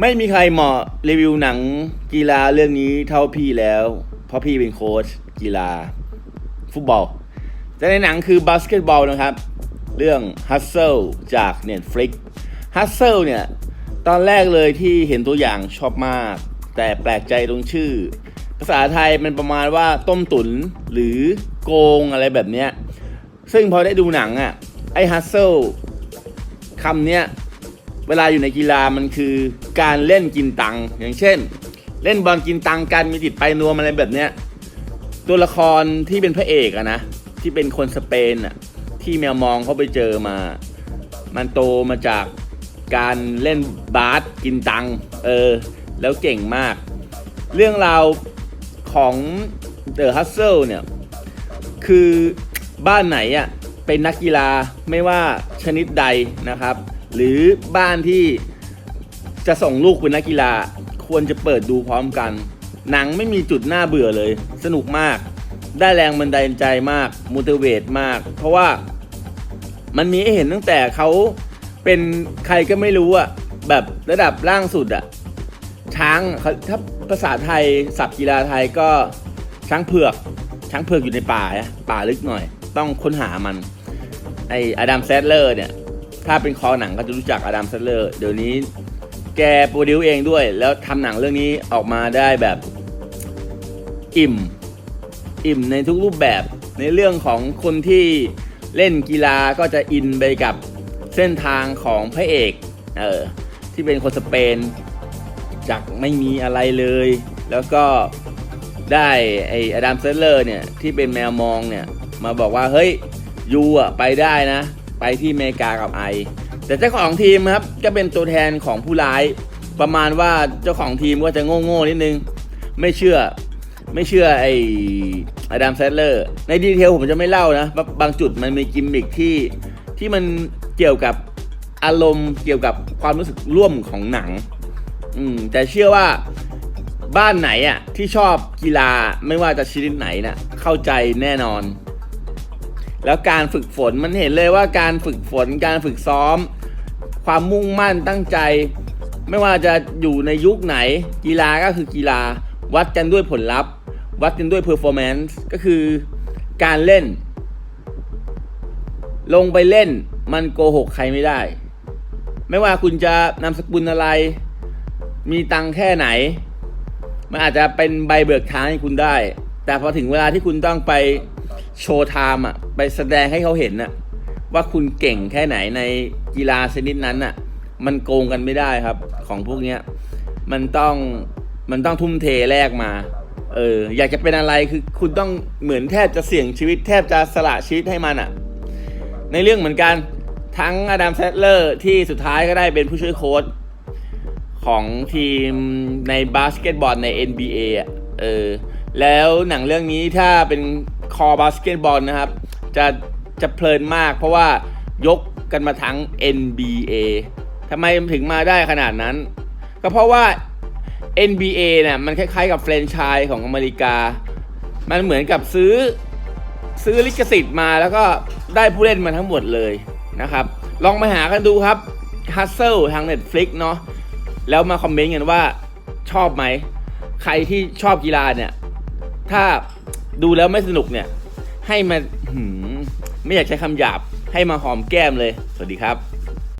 ไม่มีใครเหมาะรีวิวหนังกีฬาเรื่องนี้เท่าพี่แล้ว เพราะพี่เป็นโค้ชกีฬา ฟุตบอล แต่ในหนังคือบาสเกตบอลนะครับ เรื่อง Hustle จาก Netflix Hustle เนี่ย ตอนแรกเลยที่เห็นตัวอย่างชอบมาก แต่แปลกใจตรงชื่อ ภาษาไทยมันประมาณว่าต้มตุนหรือโกงอะไรแบบเนี้ยซึ่งพอได้ดูหนังอะไอ้ Hustle คำเนี้ย เวลาอยู่ในกีฬามันคือการเล่นกินตังอย่างเช่น เล่นบอลกินตังกันมีติดไปนวอะไรแบบเนี้ยตัวละครที่เป็นพระเอกอะนะที่เป็นคนสเปนอะที่แมวมองเขาไปเจอมา มันโตมาจากการเล่นบาสกินตังเออแล้วเก่งมาก เรื่องราวของ The Hustle เนี่ยคือบ้านไหนอะเป็นนักกีฬาไม่ว่าชนิดใดนะครับ หรือบ้านที่จะส่งลูกเป็นนักกีฬา ควรจะเปิดดูพร้อมกัน หนังไม่มีจุดน่าเบื่อเลย สนุกมาก ได้แรงบันดาลใจมากมูเทเวตมาก เพราะว่ามันมีให้เห็นตั้งแต่เขาเป็นใครก็ไม่รู้อะแบบระดับล่างสุดอะช้างเขาถ้าภาษาไทยศัพท์กีฬาไทยก็ช้างเผือก ช้างเผือกอยู่ในป่าป่าลึกหน่อย ต้องค้นหามัน ไออดัมแซดเลอร์เนี่ย ถ้าเป็นคอหนังก็จะรู้จักอดัมแซดเลอร์เดี๋ยวนี้แกโปรดิวเองด้วย แล้วทำหนังเรื่องนี้ออกมาได้แบบอิ่ม อิ่มในทุกรูปแบบ ในเรื่องของคนที่เล่นกีฬาก็จะอินไปกับเส้นทางของพระเอกเออที่เป็นคนสเปนจากไม่มีอะไรเลย แล้วก็ได้ไออดัมเซเลอร์เนี่ยที่เป็นแมวมองเนี่ยมาบอกว่าเฮ้ยยูอะไปได้นะ ไปที่อเมริกากับไอ แต่เจ้าของทีมครับก็เป็นตัวแทนของผู้ร้าย ประมาณว่าเจ้าของทีมก็จะโง่ๆนิดนึง ไม่เชื่อไม่เชื่อไออดัมแซดเลอร์ในดีเทลผมจะไม่เล่านะ บางบางจุดมันมีกิมมิคที่ที่มันเกี่ยวกับอารมณ์เกี่ยวกับความรู้สึกร่วมของหนัง อืมแต่เชื่อว่าบ้านไหนอะที่ชอบกีฬาไม่ว่าจะชนิดไหนน่ะเข้าใจแน่นอน แล้วการฝึกฝนมันเห็นเลยว่าการฝึกฝนการฝึกซ้อม ความมุ่งมั่นตั้งใจ ไม่ว่าจะอยู่ในยุคไหน กีฬาก็คือกีฬา วัดกันด้วยผลลัพธ์ วัดกันด้วยเพอร์ฟอร์แมนซ์ก็คือการเล่น ลงไปเล่นมันโกหกใครไม่ได้ ไม่ว่าคุณจะนามสกุลอะไร มีตังค์แค่ไหน มันอาจจะเป็นใบเบิกทางให้คุณได้ แต่พอถึงเวลาที่คุณต้องไป โชว์ไทม์อะไปแสดงให้เขาเห็นอะว่าคุณเก่งแค่ไหนในกีฬาชนิดนั้นอะมันโกงกันไม่ได้ครับ ของพวกเนี้ยมันต้องมันต้องทุ่มเทแลกมาเอออยากจะเป็นอะไรคือคุณต้องเหมือนแทบจะเสี่ยงชีวิต แทบจะสละชีวิตให้มันอะ ในเรื่องเหมือนกันทั้งอดัมแซดเลอร์ที่สุดท้ายก็ได้เป็นผู้ช่วยโค้ชของทีมในบาสเกตบอลใน NBA อะเออ แล้วหนังเรื่องนี้ถ้าเป็นคอบาสเกตบอลนะครับ จะจะเพลินมาก เพราะว่ายกกันมาทั้ง NBA ทำไมถึงมาได้ขนาดนั้น ก็เพราะว่า NBA เนี่ยมันคล้ายๆกับแฟรนไชส์ของอเมริกา มันเหมือนกับซื้อซื้อลิขสิทธิ์มาแล้วก็ได้ผู้เล่นมาทั้งหมดเลยนะครับ ลองมาหากันดูครับ Hustle ทาง Netflix เนาะแล้วมาคอมเมนต์กันว่าชอบไหม ใครที่ชอบกีฬาเนี่ย ถ้าดูแล้วไม่สนุกเนี่ย ให้มาไม่อยากใช้คำหยาบ ให้มาหอมแก้มเลย สวัสดีครับ